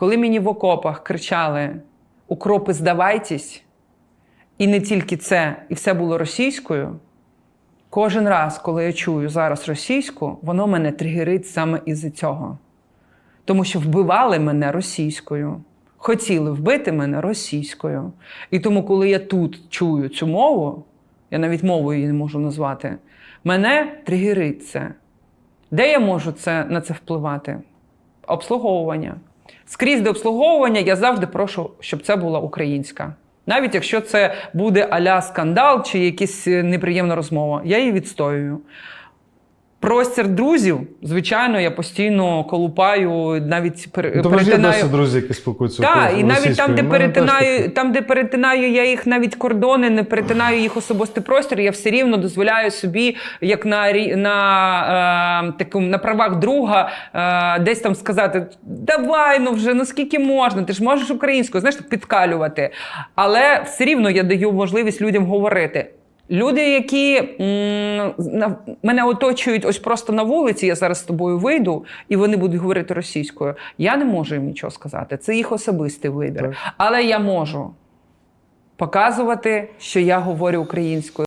Коли мені в окопах кричали Укропи, здавайтесь, і не тільки це, і все було російською. Кожен раз, коли я чую зараз російську, воно мене тригерить саме із цього. Тому що вбивали мене російською, хотіли вбити мене російською. І тому, коли я тут чую цю мову, я навіть мовою її не можу назвати, мене тригерить це. Де я можу це, на це впливати? Обслуговування. Скрізь до обслуговування я завжди прошу, щоб це була українська. Навіть якщо це буде аля скандал чи якась е, неприємна розмова, я її відстоюю. Простір друзів, звичайно, я постійно колупаю, навіть пер- Ну, То перетинаю. досі друзі, які спілкуються Так, і навіть там, де. Теж перетинаю, там, де перетинаю я їх навіть кордони, не перетинаю їх особистий простір, я все рівно дозволяю собі, як на, на, е, такому, на правах друга, е, десь там сказати: давай ну вже, ну скільки можна, ти ж можеш українською, знаєш, підкалювати. Але все рівно я даю можливість людям говорити. Люди, які м, мене оточують ось просто на вулиці, я зараз з тобою вийду, і вони будуть говорити російською. Я не можу їм нічого сказати. Це їх особистий вибір. Так. Але я можу показувати, що я говорю українською.